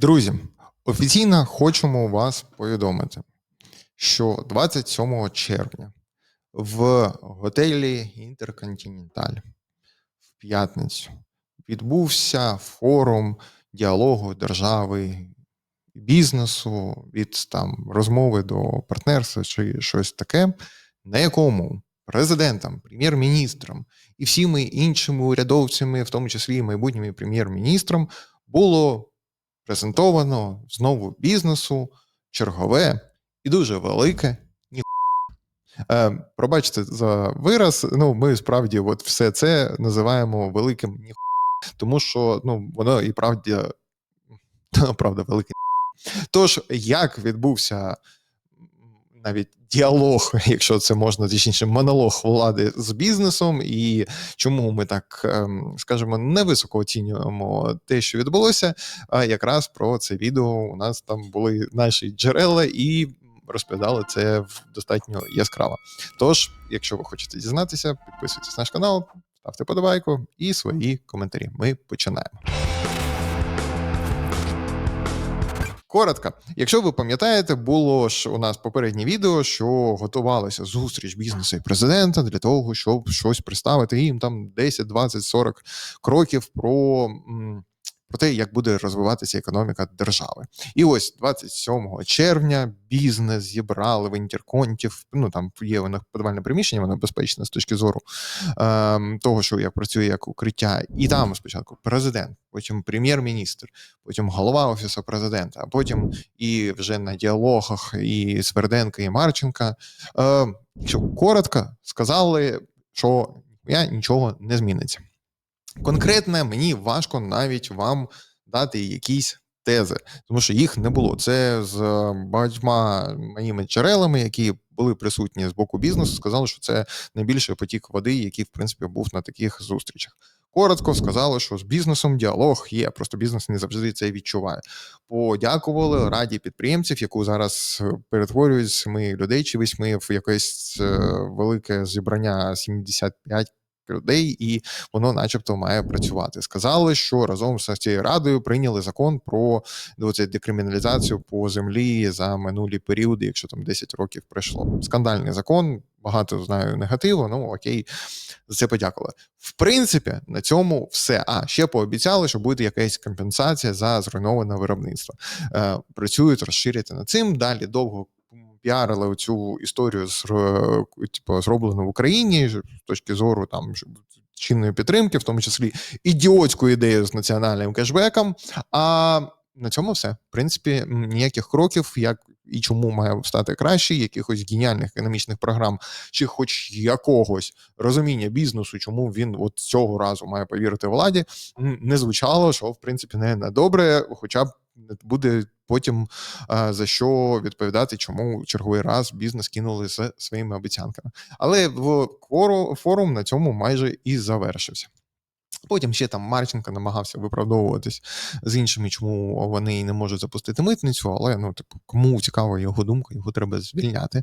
Друзі, офіційно хочемо вас повідомити, що 27 червня в готелі Інтерконтиненталь в п'ятницю відбувся форум діалогу держави і бізнесу від там розмови до партнерства чи щось таке, на якому президентом, прем'єр-міністром і всіми іншими урядовцями, в тому числі і майбутнім прем'єр-міністром, було презентовано знову бізнесу чергове і дуже велике. Ні. Е, пробачте за вираз. Ну, ми справді, от все це називаємо великим ні. Тому що ну, воно і правді, правда, велике. Тож, як відбувся навіть діалог, якщо це можна точніше, монолог влади з бізнесом, і чому ми так ем, скажімо, невисоко оцінюємо те, що відбулося. А якраз про це відео у нас там були наші джерела і. Розповідали це достатньо яскраво. Тож, якщо ви хочете дізнатися, підписуйтесь на наш канал, ставте подобайку і свої коментарі. Ми починаємо. Коротко, якщо ви пам'ятаєте, було ж у нас попереднє відео, що готувалася зустріч бізнесу і президента для того, щоб щось представити їм там 10, 20, 40 кроків про. Про те, як буде розвиватися економіка держави, і ось 27 червня бізнес зібрали в інтерконтів. Ну там є у них подавальне приміщення, воно безпечне з точки зору е, того, що як працює як укриття, і там спочатку президент, потім прем'єр-міністр, потім голова офісу президента, а потім і вже на діалогах і Сверденка, і Марченка. Е, Якщо коротко сказали, що я нічого не зміниться. Конкретне мені важко навіть вам дати якісь тези, тому що їх не було. Це з багатьма моїми джерелами, які були присутні з боку бізнесу, сказали, що це найбільший потік води, який в принципі був на таких зустрічах. Коротко сказали, що з бізнесом діалог є. Просто бізнес не завжди це відчуває. Подякували раді підприємців, яку зараз перетворюють з семи людей чи восьми в якесь е, велике зібрання 75 людей, і воно, начебто, має працювати. Сказали, що разом з цією радою прийняли закон про ну, це, декриміналізацію по землі за минулі періоди, якщо там 10 років пройшло. Скандальний закон. Багато знаю негативу, ну окей, за це подякували. В принципі, на цьому все. А ще пообіцяли, що буде якась компенсація за зруйноване виробництво. Е, Працюють розширити над цим. Далі довго піарили цю історію з типу, зроблену в Україні з точки зору там чинної підтримки, в тому числі ідіотську ідею з національним кешбеком. А на цьому все. В принципі, ніяких кроків, як і чому має стати краще, якихось геніальних економічних програм, чи хоч якогось розуміння бізнесу, чому він от цього разу має повірити владі, не звучало, що в принципі не, не добре, хоча б буде потім за що відповідати, чому черговий раз бізнес кинули з своїми обіцянками. Але в форум на цьому майже і завершився. Потім ще там Марченко намагався виправдовуватись з іншими, чому вони не можуть запустити митницю, але ну, типу, кому цікава його думка, його треба звільняти.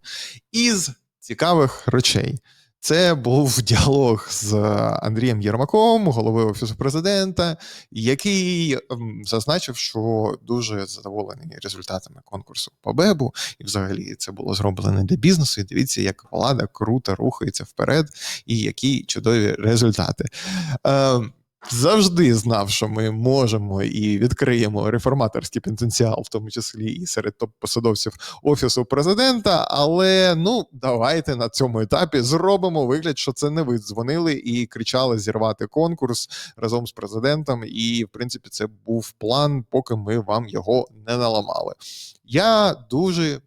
Із цікавих речей. Це був діалог з Андрієм Єрмаком, головою офісу президента, який ем, зазначив, що дуже задоволений результатами конкурсу по Бебу, і взагалі це було зроблено для бізнесу. І дивіться, як влада круто рухається вперед, і які чудові результати. Ем, завжди знав, що ми можемо і відкриємо реформаторський потенціал, в тому числі і серед топ-посадовців офісу президента. Але ну давайте на цьому етапі зробимо вигляд, що це не ви дзвонили і кричали зірвати конкурс разом з президентом. І в принципі, це був план, поки ми вам його не наламали. Я дуже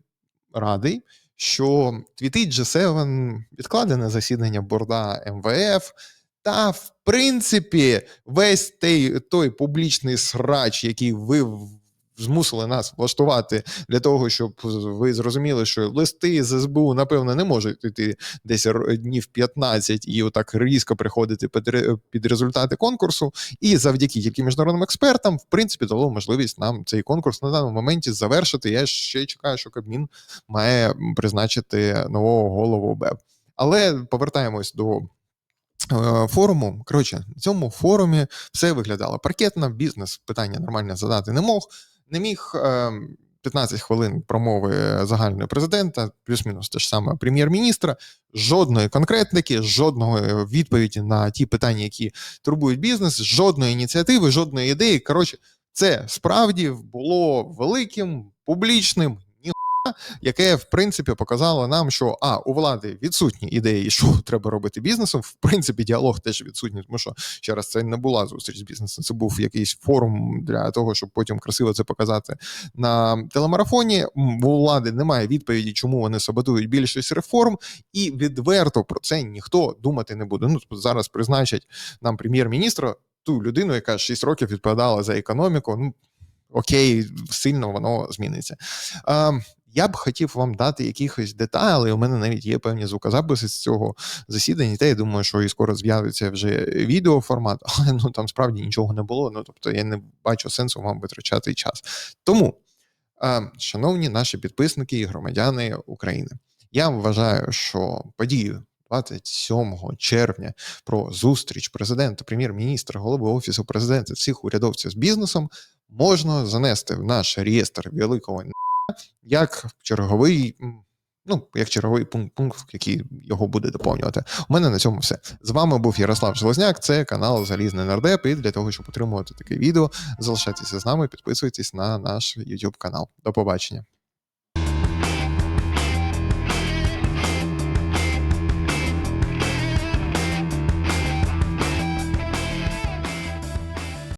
радий. Що твітить G7 відкладене засідання борда МВФ. Та, в принципі, весь той, той публічний срач, який ви змусили нас влаштувати для того, щоб ви зрозуміли, що листи з СБУ, напевно, не можуть йти десь днів 15 і отак різко приходити під, результати конкурсу. І завдяки тільки міжнародним експертам, в принципі, дало можливість нам цей конкурс на даному моменті завершити. Я ще чекаю, що Кабмін має призначити нового голову БЕБ. Але повертаємось до. Е, форуму. Коротше, на цьому форумі все виглядало паркетно, бізнес питання нормально задати не мог. не міг. Е, 15 хвилин промови загальної президента, плюс-мінус те ж саме прем'єр-міністра, жодної конкретники, жодної відповіді на ті питання, які турбують бізнес, жодної ініціативи, жодної ідеї. Коротше, це справді було великим публічним яке в принципі показало нам, що а у влади відсутні ідеї, що треба робити бізнесом. В принципі, діалог теж відсутній, тому що ще раз це не була зустріч з бізнесом. Це був якийсь форум для того, щоб потім красиво це показати на телемарафоні. У влади немає відповіді, чому вони саботують більшість реформ, і відверто про це ніхто думати не буде. Ну зараз призначать нам прем'єр-міністра ту людину, яка 6 років відповідала за економіку. Ну окей, сильно воно зміниться. А, я б хотів вам дати якихось деталей. У мене навіть є певні звукозаписи з цього засідання. Та я думаю, що і скоро з'явиться вже відеоформат, але ну там справді нічого не було. Ну тобто я не бачу сенсу вам витрачати час. Тому, шановні наші підписники і громадяни України, я вважаю, що подію 27 червня про зустріч президента, прем'єр-міністра, голови офісу президента, всіх урядовців з бізнесом можна занести в наш реєстр великого як черговий. Ну, як черговий пункт, пункт, який його буде доповнювати. У мене на цьому все. З вами був Ярослав Железняк, це канал Залізний Нардеп. І для того, щоб отримувати таке відео, залишайтеся з нами, підписуйтесь на наш YouTube канал. До побачення.